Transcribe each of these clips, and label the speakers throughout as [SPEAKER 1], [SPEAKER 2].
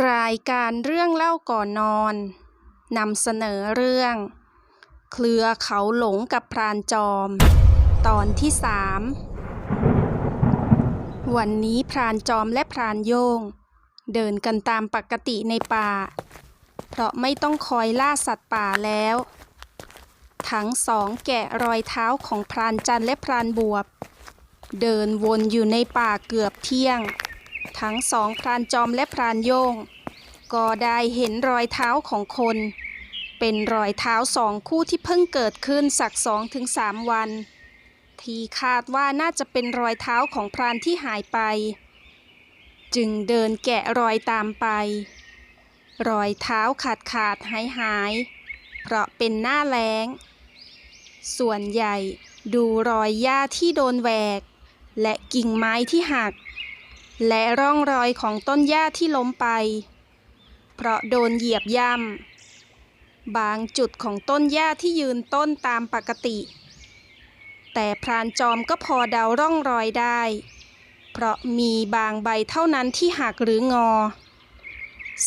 [SPEAKER 1] รายการเรื่องเล่าก่อนนอนนำเสนอเรื่อง เครือเขาหลงกับพรานจอม ตอนที่สามวันนี้พรานจอมและพรานโยง เดินกันตามปกติในป่า เพราะไม่ต้องคอยล่าสัตว์ป่าแล้ว ทั้งสองแกะรอยเท้าของพรานจันและพรานบวบ เดินวนอยู่ในป่าเกือบเที่ยง ทั้งสองพรานจอมและพรานโยง ก็ได้เห็นรอยเท้าของคน เป็นรอยเท้าสองคู่ที่เพิ่งเกิดขึ้นสักสองถึงสามวัน ที่คาดว่าน่าจะเป็นรอยเท้าของพรานที่หายไป จึงเดินแกะรอยตามไป รอยเท้าขาดขาดหายหาย เพราะเป็นหน้าแล้ง ส่วนใหญ่ดูรอยหญ้าที่โดนแหวก และกิ่งไม้ที่หัก และร่องรอยของต้นหญ้าที่ล้มไป เพราะโดนเหยียบย่ำ บางจุดของต้นหญ้าที่ยืนต้นตามปกติ แต่พรานจอมก็พอเดาร่องรอยได้ เพราะมีบางใบเท่านั้นที่หักหรืองอ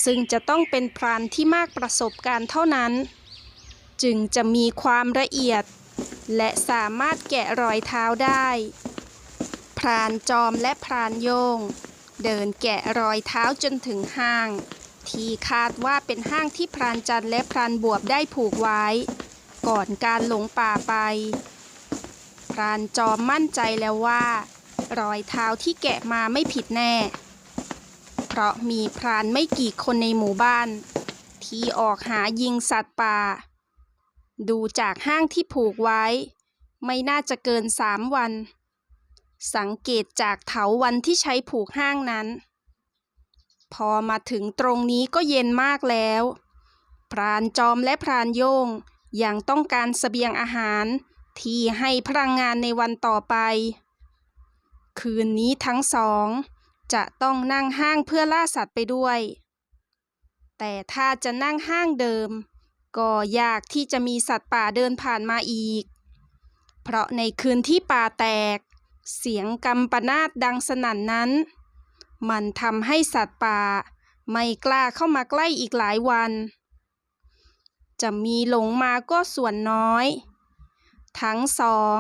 [SPEAKER 1] ซึ่งจะต้องเป็นพรานที่มากประสบการณ์เท่านั้น จึงจะมีความละเอียด และสามารถแกะรอยเท้าได้ รานจอมและพรานโยง เดินแกะรอยเท้าจนถึงห้าง ที่คาดว่าเป็นห้างที่พรานจันและพรานบวบได้ผูกไว้ ก่อนการหลงป่าไป พรานจอมมั่นใจแล้วว่า รอยเท้าที่แกะมาไม่ผิดแน่ เพราะมีพรานไม่กี่คนในหมู่บ้าน ที่ออกหายิงสัตว์ป่า ดูจากห้างที่ผูกไว้ ไม่น่าจะเกินสามวัน สังเกตจากเถาวันที่ใช้ผูกห้างนั้น พอมาถึงตรงนี้ก็เย็นมากแล้ว พรานจอมและพรานโยงยังต้องการเสบียงอาหารที่ให้พลังงานในวันต่อไป คืนนี้ทั้งสอง จะต้องนั่งห้างเพื่อล่าสัตว์ไปด้วย แต่ถ้าจะนั่งห้างเดิม ก็ยากที่จะมีสัตว์ป่าเดินผ่านมาอีก เพราะในคืนที่ป่าแตก เสียงกำปนาตดังสนั่นนั้น มันทำให้สัตว์ป่า ไม่กล้าเข้ามาใกล้อีกหลายวัน จะมีหลงมาก็ส่วนน้อย ทั้งสอง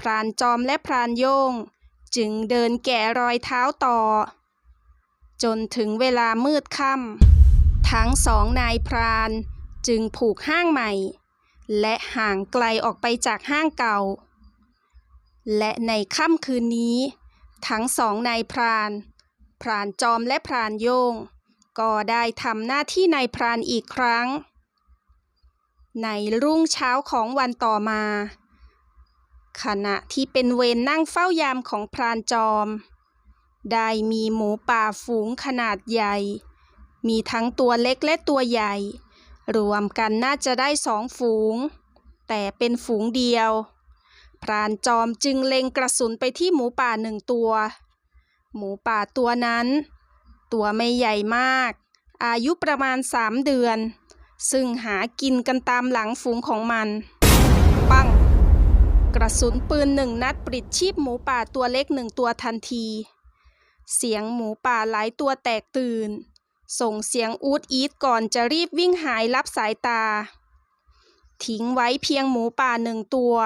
[SPEAKER 1] พรานจอมและพรานโยง จึงเดินแกะรอยเท้าต่อ จนถึงเวลามืดค่ำทั้งสองนายพรานจึงผูกห้างใหม่ และห่างไกลออกไปจากห้างเก่า และในค่ำคืนนี้ ทั้งสองนายพราน พรานจอมและพรานโยง ก็ได้ทำหน้าที่นายพรานอีกครั้ง ในรุ่งเช้าของวันต่อมา ขณะที่เป็นเวรนั่งเฝ้ายามของพรานจอม ได้มีหมูป่าฝูงขนาดใหญ่ มีทั้งตัวเล็กและตัวใหญ่ รวมกันน่าจะได้สองฝูง แต่เป็นฝูงเดียว พรานจอมจึงเล็งกระสุนไปที่หมูป่าหนึ่งตัว หมูป่าตัวนั้น ตัวไม่ใหญ่มาก อายุประมาณสามเดือน ซึ่งหากินกันตามหลังฝูงของมัน ปัง กระสุนปืนหนึ่งนัดปลิดชีพหมูป่าตัวเล็กหนึ่งตัวทันที เสียงหมูป่าหลายตัวแตกตื่น ส่งเสียงอูดอีดก่อนจะรีบวิ่งหายลับสายตา ทิ้งไว้เพียงหมูป่าหนึ่งตัว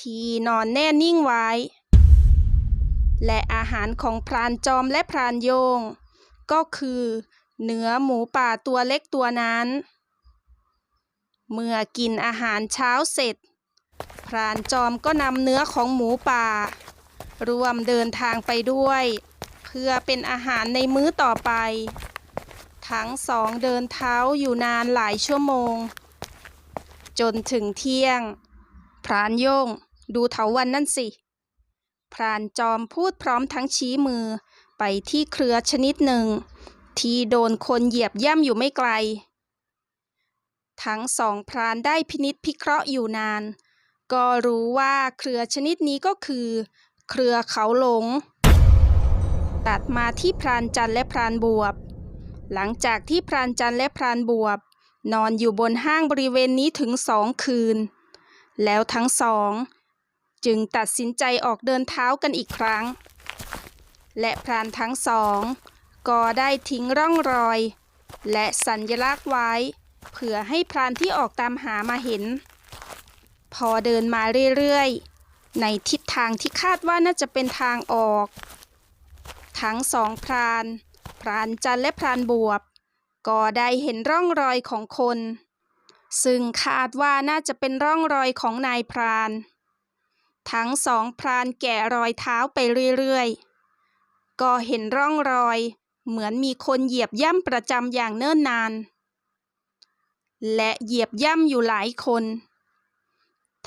[SPEAKER 1] ที่นอนแน่นิ่งไว้ และอาหารของพรานจอมและพรานโยง ก็คือเนื้อหมูป่าตัวเล็กตัวนั้น เมื่อกินอาหารเช้าเสร็จ พรานจอมก็นำเนื้อของหมูป่าร่วมเดินทางไปด้วย เพื่อเป็นอาหารในมื้อต่อไป ทั้งสองเดินเท้าอยู่นานหลายชั่วโมง จนถึงเที่ยง พรานโยง ดูเถาวันนั่นสิ พรานจอมพูดพร้อมทั้งชี้มือไปที่เครือชนิดหนึ่ง ที่โดนคนเหยียบย่ำอยู่ไม่ไกล ทั้งสองพรานได้พินิษพิเคราะห์อยู่นาน ก็รู้ว่าเครือชนิดนี้ก็คือ เครือเขาหลง ตัดมาที่พรานจันทร์และพรานบวบ หลังจากที่พรานจันทร์และพรานบวบ นอนอยู่บนห้างบริเวณนี้ถึงสองคืน แล้วทั้งสอง จึงตัดสินใจออกเดินเท้ากันอีกครั้ง และพรานทั้งสองก็ได้ทิ้งร่องรอย และสัญลักษณ์ไว้ เผื่อให้พรานที่ออกตามหามาเห็น พอเดินมาเรื่อยๆ ในทิศทางที่คาดว่าน่าจะเป็นทางออก ทั้งสองพราน พรานจันและพรานบวบ ก็ได้เห็นร่องรอยของคน ซึ่งคาดว่าน่าจะเป็นร่องรอยของนายพราน ทั้งสองพรานแกะรอยเท้าไปเรื่อยๆ ก็เห็นร่องรอย เหมือนมีคนเหยียบย่ำประจำอย่างเนิ่นนาน และเหยียบย่ำอยู่หลายคน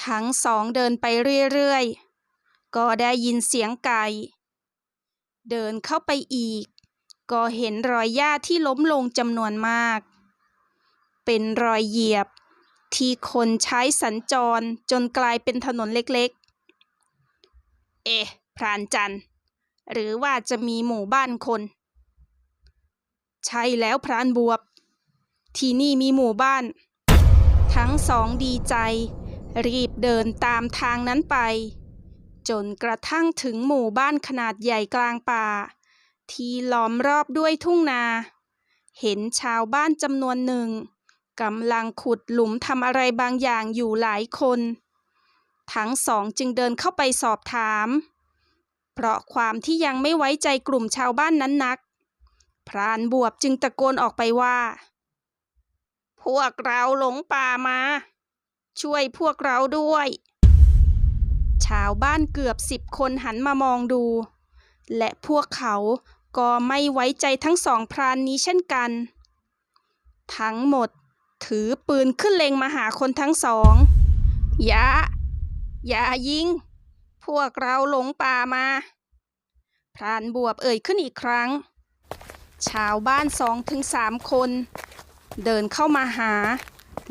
[SPEAKER 1] ทั้งสองเดินไปเรื่อยๆ ก็ได้ยินเสียงไก่ เดินเข้าไปอีก ก็เห็นรอยหญ้าที่ล้มลงจำนวนมาก เป็นรอยเหยียบที่คนใช้สัญจรจนกลายเป็นถนนเล็กๆ เอ พรานจันหรือว่าจะมีหมู่บ้านคน ใช่แล้วพรานบวบ ที่นี่มีหมู่บ้าน ทั้งสองดีใจ รีบเดินตามทางนั้นไป จนกระทั่งถึงหมู่บ้านขนาดใหญ่กลางป่า ที่ล้อมรอบด้วยทุ่งนา เห็นชาวบ้านจำนวนหนึ่งกำลังขุดหลุมทำอะไรบางอย่างอยู่หลายคน ทั้งสองจึงเดินเข้าไปสอบถาม เพราะความที่ยังไม่ไว้ใจกลุ่มชาวบ้านนั้นนัก พรานบวบจึงตะโกนออกไปว่า พวกเราหลงป่ามา ช่วยพวกเราด้วย ชาวบ้านเกือบสิบคนหันมามองดู และพวกเขาก็ไม่ไว้ใจทั้งสองพรานนี้เช่นกัน ทั้งหมดถือปืนขึ้นเล็งมาหาคนทั้งสองย่า อย่ายิง พวกเราหลงป่ามา พรานบวบเอ่ยขึ้นอีกครั้ง ชาวบ้านสองถึงสามคน เดินเข้ามาหา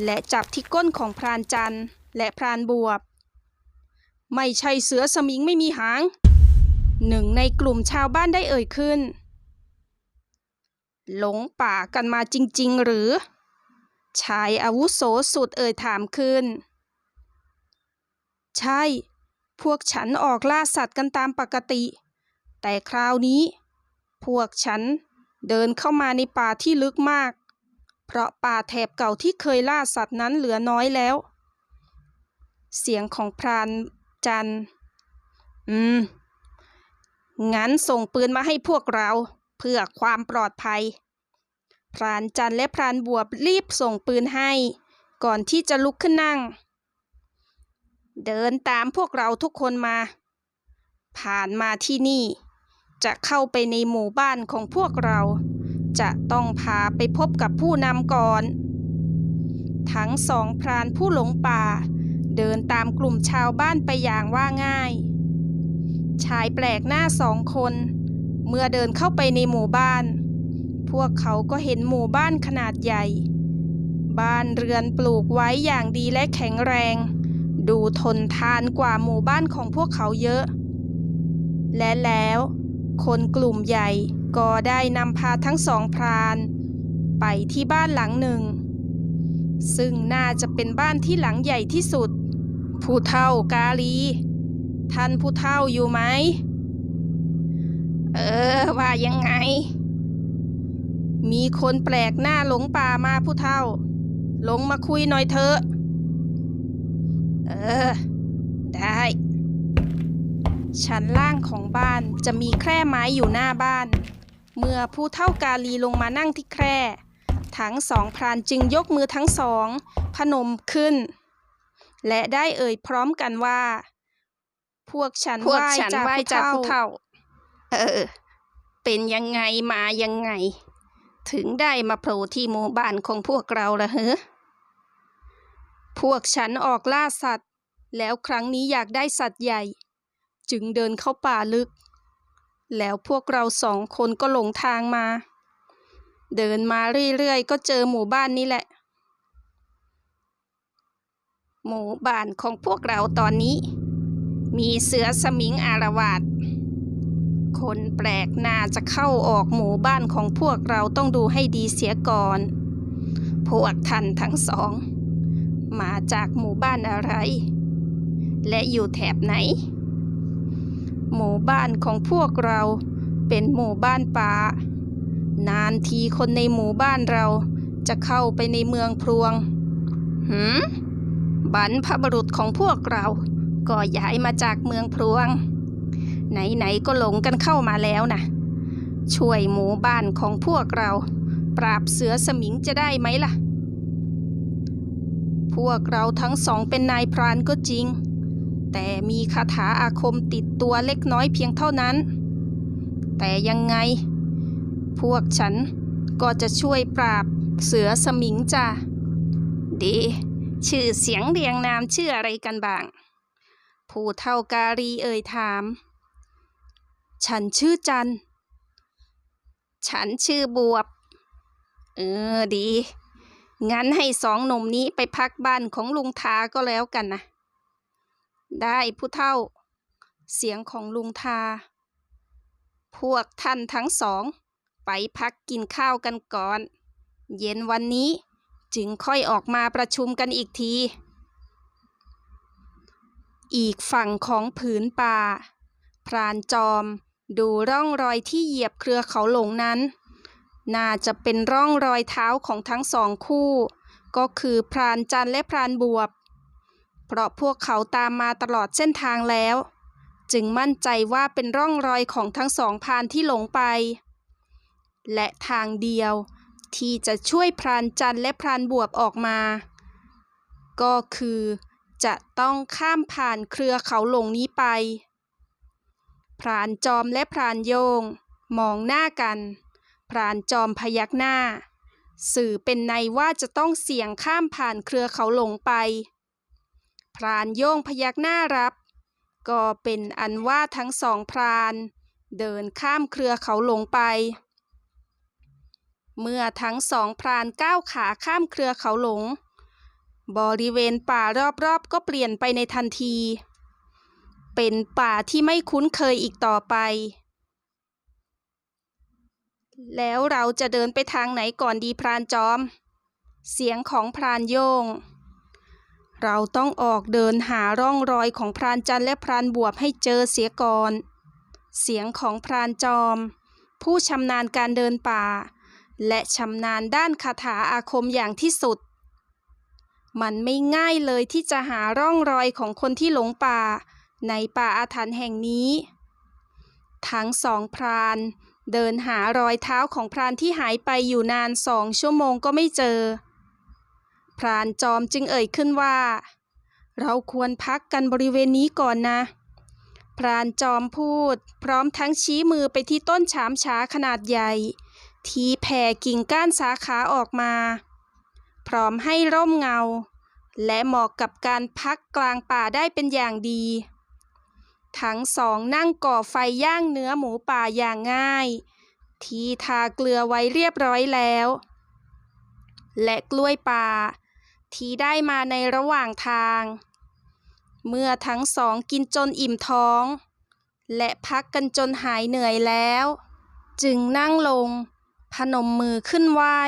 [SPEAKER 1] และจับที่ก้นของพรานจันทร์และพรานบวบ ไม่ใช่เสือสมิงไม่มีหาง หนึ่งในกลุ่มชาวบ้านได้เอ่ยขึ้น หลงป่ากันมาจริง ๆ หรือ ชายอาวุโสสุดเอ่ยถามขึ้น ใช่ พวกฉันออกล่าสัตว์กันตามปกติ แต่คราวนี้ พวกฉันเดินเข้ามาในป่าที่ลึกมาก เพราะป่าแถบเก่าที่เคยล่าสัตว์นั้นเหลือน้อยแล้ว เสียงของพรานจัน อืม งั้นส่งปืนมาให้พวกเราเพื่อความปลอดภัย พรานจันและพรานบวบรีบส่งปืนให้ ก่อนที่จะลุกขึ้นนั่ง เดินตามพวกเราทุกคนมา ผ่านมาที่นี่ จะเข้าไปในหมู่บ้านของพวกเรา จะต้องพาไปพบกับผู้นำก่อน ทั้งสองพรานผู้หลงป่า เดินตามกลุ่มชาวบ้านไปอย่างว่าง่าย ชายแปลกหน้าสองคน เมื่อเดินเข้าไปในหมู่บ้าน พวกเขาก็เห็นหมู่บ้านขนาดใหญ่ บ้านเรือนปลูกไว้อย่างดีและแข็งแรง ดูทนทานกว่าหมู่บ้านของพวกเขาเยอะ และแล้ว คนกลุ่มใหญ่ก็ได้นำพาทั้งสองพรานไปที่บ้านหลังหนึ่ง ซึ่งน่าจะเป็นบ้านที่หลังใหญ่ที่สุด ผู้เฒ่ากาลี ท่านผู้เฒ่าอยู่ไหม เออ ว่ายังไง มีคนแปลกหน้าหลงป่ามาผู้เฒ่า ลงมาคุยหน่อยเถอะ เออ ได้ ชั้นล่างของบ้านจะมีแคร่ไม้อยู่หน้าบ้าน เมื่อผู้เฒ่ากาลีลงมานั่งที่แคร่ ทั้งสองพรานจึงยกมือทั้งสอง พนมขึ้น และได้เอ่ยพร้อมกันว่า พวกฉัน
[SPEAKER 2] พวก
[SPEAKER 1] ไหว้
[SPEAKER 2] ฉัน
[SPEAKER 1] จาก
[SPEAKER 2] ไหว้
[SPEAKER 1] ผู้
[SPEAKER 2] จาก
[SPEAKER 1] เฒ่า
[SPEAKER 2] ผู้เฒ่า
[SPEAKER 1] เออ เป็นยังไงมายังไง ถึงได้มาโผล่ที่หมู่บ้านของพวกเราละเหรอ พวกฉันออกล่าสัตว์ แล้วครั้งนี้อยากได้สัตว์ใหญ่ จึงเดินเข้าป่าลึก แล้วพวกเราสองคนก็หลงทางมา เดินมาเรื่อยๆ ก็เจอหมู่บ้านนี้แหละ หมู่บ้านของพวกเราตอนนี้ มีเสือสมิงอารวาสคนแปลกหน้าจะเข้าออกหมู่บ้านของพวกเราต้องดูให้ดีเสียก่อน พวกท่านทั้งสอง มาจากหมู่บ้านอะไร และอยู่แถบไหน หมู่บ้านของพวกเราเป็นหมู่บ้านป่า นานทีคนในหมู่บ้านเราจะเข้าไปในเมืองพลวงหืมบรรพบุรุษของพวกเรา ก็ย้ายมาจากเมืองพลวง ไหนๆก็หลงกันเข้ามาแล้วนะช่วยหมู่บ้านของพวกเรา ปราบเสือสมิงจะได้ไหมล่ะ พวกเราทั้งสองเป็นนายพรานก็จริง แต่มีคาถาอาคมติดตัวเล็กน้อยเพียงเท่านั้น แต่ยังไง พวกฉันก็จะช่วยปราบเสือสมิงจ้ะดี ชื่อเสียงเรียงนามชื่ออะไรกันบ้าง ผู้เท่าการีเอ่ยถาม ฉันชื่อจัน ฉันชื่อบวบ เออดี งั้นให้สองหนุ่มนี้ไปพักบ้านของลุงทาก็แล้วกันนะ ได้ผู้เท่า เสียงของลุงทา พวกท่านทั้งสอง ไปพักกินข้าวกันก่อน เย็นวันนี้จึงค่อยออกมาประชุมกันอีกที อีกฝั่งของผืนป่า พรานจอมดูร่องรอยที่เหยียบเครือเขาหลงนั้น น่าจะเป็นร่องรอยเท้าของทั้งสองคู่ ก็คือพรานจันและพรานบวบ เพราะพวกเขาตามมาตลอดเส้นทางแล้ว จึงมั่นใจว่าเป็นร่องรอยของทั้งสองพรานที่หลงไป และทางเดียวที่จะช่วยพรานจันและพรานบวบออกมา ก็คือจะต้องข้ามผ่านเครือเขาหลงนี้ไป พรานจอมและพรานโยง มองหน้ากัน พรานจอมพยักหน้า สื่อเป็นในว่าจะต้องเสี่ยงข้ามผ่านเครือเขาหลงไป พรานโยงพยักหน้ารับ ก็เป็นอันว่าทั้งสองพราน เดินข้ามเครือเขาหลงไป เมื่อทั้งสองพรานก้าวขาข้ามเครือเขาหลง บริเวณป่ารอบๆก็เปลี่ยนไปในทันที เป็นป่าที่ไม่คุ้นเคยอีกต่อไป แล้วเราจะเดินไปทางไหนก่อนดีพรานจอม เสียงของพรานโยง เราต้องออกเดินหาร่องรอยของพรานจันและพรานบวบให้เจอเสียก่อน เสียงของพรานจอม ผู้ชำนาญการเดินป่า และชำนาญด้านคาถาอาคมอย่างที่สุด มันไม่ง่ายเลยที่จะหาร่องรอยของคนที่หลงป่า ในป่าอาถรรพ์แห่งนี้ ทั้งสองพราน เดินหารอยเท้าของพรานที่หายไปอยู่นานสองชั่วโมงก็ไม่เจอ พรานจอมจึงเอ่ยขึ้นว่า เราควรพักกันบริเวณนี้ก่อนนะ พรานจอมพูด พร้อมทั้งชี้มือไปที่ต้นฉามฉาขนาดใหญ่ ที่แผ่กิ่งก้านสาขาออกมา พร้อมให้ร่มเงา และเหมาะกับการพักกลางป่าได้เป็นอย่างดี ทั้งสองนั่งก่อไฟย่างเนื้อหมูป่าอย่างง่าย ที่ทาเกลือไว้เรียบร้อยแล้ว และกล้วยป่า ที่ได้มาในระหว่างทาง เมื่อทั้งสองกินจนอิ่มท้อง และพักกันจนหายเหนื่อยแล้ว จึงนั่งลง พนมมือขึ้นไหว้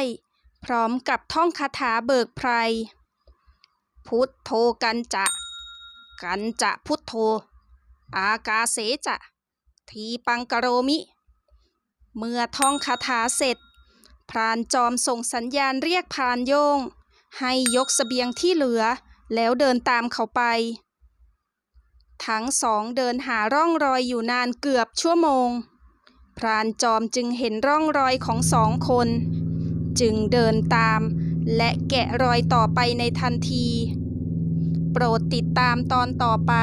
[SPEAKER 1] พร้อมกับท่องคาถาเบิกไพร พุทโธกันจะ กันจะพุทโธ อากาเสจะ ทีปังกะโรมิ เมื่อท่องคาถาเสร็จ พรานจอมส่งสัญญาณเรียกพรานโยง ให้ยกเสบียงที่เหลือ แล้วเดินตามเขาไป ทั้งสองเดินหาร่องรอยอยู่นานเกือบชั่วโมง พรานจอมจึงเห็นร่องรอยของสองคน จึงเดินตาม และแกะรอยต่อไปในทันที โปรดติดตามตอนต่อไป